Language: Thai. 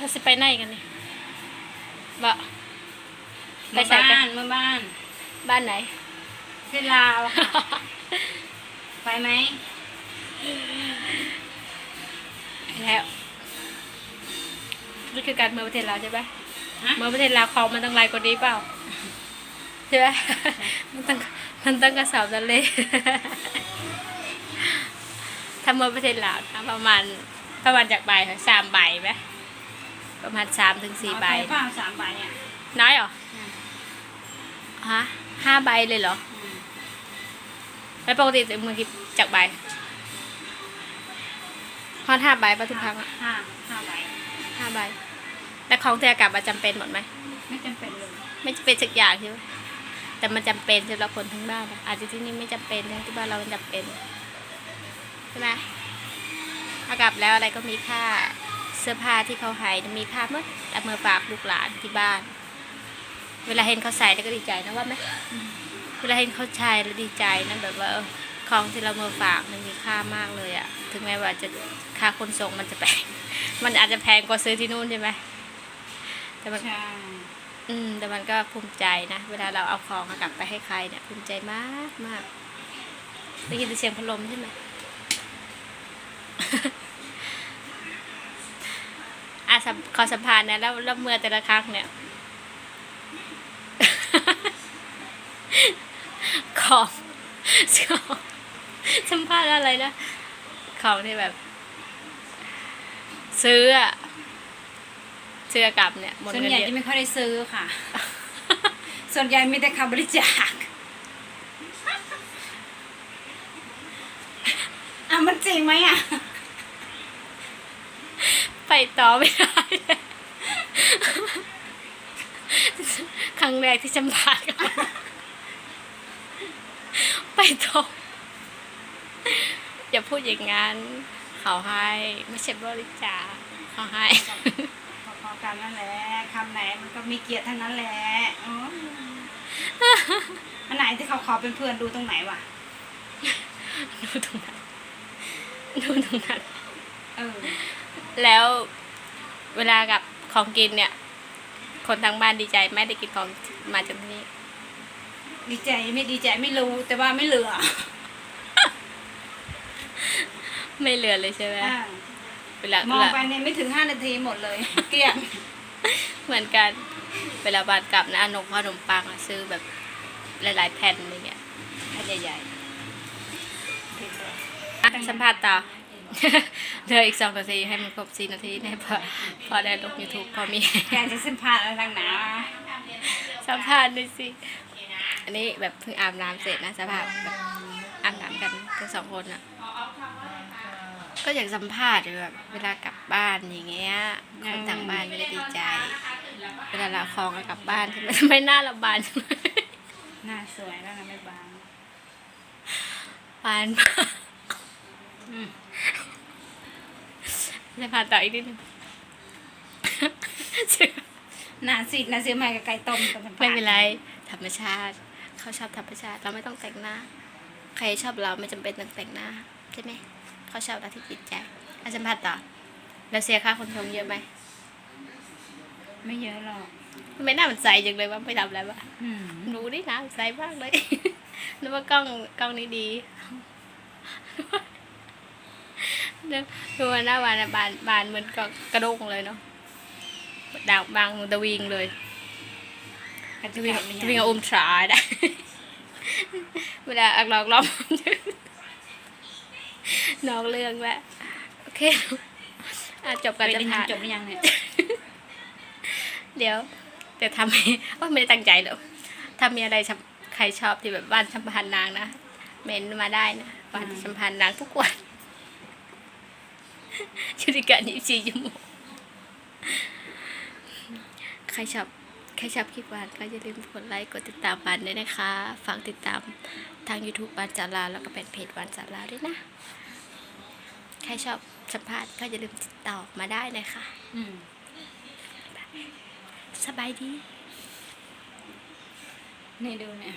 เราสิไปไหนกันนี่บ่ไปเมื่อใส่กับ้านนเมื่อบ้าน บ้านไหนเวลาวอะค่ะ ไปไหมแล้วนี่คือการเมืองประเทศลาวใช่ไหมฮะเมืองประเทศลาวของมันต้องไรกว่านี้เปล่าใช่ไหมมันต้องมันต้องกระสอบทะเลถ้าเมืองประเทศลาวนะประมาณประมาณจากใบค่ะสามใบไหม ประมาณสามถึงสี่ใบเอาไปเปล่าสามใบเนี่ย น้อยเหรออืม ฮะห้าใบเลยเหรอ อืมแล้วปกติมือคิดจากใบฮอดห้าใบปะทุกครั้งอะห้าห้าใบห้าใบ แล้วของเธอกลับมาจำเป็นหมดไหม ไม่จำเป็นเลยไม่จำเป็นสักอย่างใช่ไหมแต่มันจำเป็นสำหรับคนทั้งบ้านอะอาจจะที่นี่ไม่จำเป็นนะที่บ้านเรามันจำเป็น ใช่ไหมถ้ากลับแล้วอะไรก็มีค่า เสื้อผ้าที่เขาให้มีค่าเมื่อเอามือฝากลูกหลานที่บ้าน เวลาเห็นเขาใส่แล้วก็ดีใจนะว่าไหมเวลาเห็นเขาใช้แล้วดีใจนะแบบว่าเออของที่เรามือฝากมันมีค่ามากเลยอะถึงแม้ว่าจะค่าขนส่งมันจะแพงมันอาจจะแพงกว่าซื้อที่นู่นใช่ไหมแต่มันใช่อืม แต่มันก็ภูมิใจนะ เวลาเราเอาของกลับไปให้ใครเนี่ยภูมิใจมากมากได้ยินแต่เสียงพัดลมใช่ไหม อะสัมขอสัมภาษณ์นะแล้วแล้วเมื่อแต่ละครั้งเนี่ย ของของสัมภาษณ์อะไรนะ ของที่แบบ ซื้ออะซื้อกลับเนี่ยหมดส่วนเงินใหญ่เยอะจะไม่ค่อยได้ซื้อค่ะ ส่วนใหญ่มีแต่คำบริจาคอะมันจริงไหมอะไป ต่อไม่ได้เลยครั้งแรกที่จำพาดกันไปต่ออย่าพูดอย่างนั้น เขาให้ไม่ใช่บริจาคเขาให้พอๆกันนั่นแหละคำไหนมันก็มีเกียรติทั้งนั้นแหละอ๋ออันไหนที่เขาขอเป็นเพื่อนดูตรงไหนวะดูตรงนั้นดูตรงนั้นเออ แล้วเวลากับของกินเนี่ย คนทางบ้านดีใจไหมได้กินของมาจากที่นี่ดีใจไม่ดีใจไม่รู้แต่ว่าไม่เหลือ ไม่เหลือเลยใช่ไหมอ่าเวลามองเวลา ไปเนี่ยไม่ถึงห้านาทีหมดเลย เกลี้ยงเหมือนกันเวลาบานกลับนะอนกขนมปังอะซื้อแบบหลาย ๆ แผ่นอะไรเงี้ยแผ่นใหญ่ๆอะสัมภาษณ์ต่อ เหลืออีกสองนาทีให้มันครบสี่นาทีนะพอพอได้ลงยูทูบพอมีแกจะสัมภาษณ์อะไรต่างหนาสัมภาษณ์ด้วยสิ อันนี้แบบเพิ่งอาบน้ำเสร็จนะสภาพแบบอาบน้ำกันทั้งสองคนอะ ก็อยากสัมภาษณ์แบบเวลากลับบ้านอย่างเงี้ยคนต่างบ้านไม่ได้ดีใจ เวลาเราของเอากลับบ้านทำไมทำไมหน้าเราบานจังเลยหน้าสวยแล้วนะไม่บางบานมากอืม จะผ่านต่ออีกนิดนึงหน้าสีดหน้าเสียใหม่กับไก่ต้มกับสัมภาษณ์ไม่เป็นไรธรรมชาติ เขาชอบธรรมชาติ เราไม่ต้องแต่งหน้า ใครชอบเราไม่จำเป็นต้องแต่งหน้าใช่ไหมเขาชอบเราที่จิตใจอาสัมผัสต่อแล้วเสียค่าคนชมเยอะไหมไม่เยอะหรอกทำไม่น่ามันใสจังเลยว่าไม่ทำอะไรวะอืมรู้ดินะใสมากเลยนึกว่ากล้องกล้องนี้ดี ดูดูหน้าบานบานบานเหมือนกกระด้งเลยเนาะดาวบางตะวิงเลยกระตะจุวิงยตะวิงเอาอุ้มทราได้เวลาอักหลอกล้อมนอกเรื่องแล้วโอเคอะจบไปกันเรีจะยนผ่านจบหรือยังเนี่ย เดี๋ยวแต่ทำให้ว่าไม่ได้ตั้งใจหรอกถ้ามีอะไรชำใครชอบที่แบบบ้านสัมพันธ์นางนะ เมนมาได้นะบ้านสัมพันธ์นางทุกวัน ชุดิการยี่สี่ชั่วโมงใครชอบใครชอบคลิปบานก็อย่าลืมกดไลค์กดติดตามบานด้วยนะคะ ฝากติดตามทาง YouTube บานจาราแล้วก็เป็นเพจบานจาราด้วยนะ ใครชอบสัมภาษณ์ก็อย่าลืมติดต่อมาได้นะคะอืมสบายดีนี่ดูเนี่ย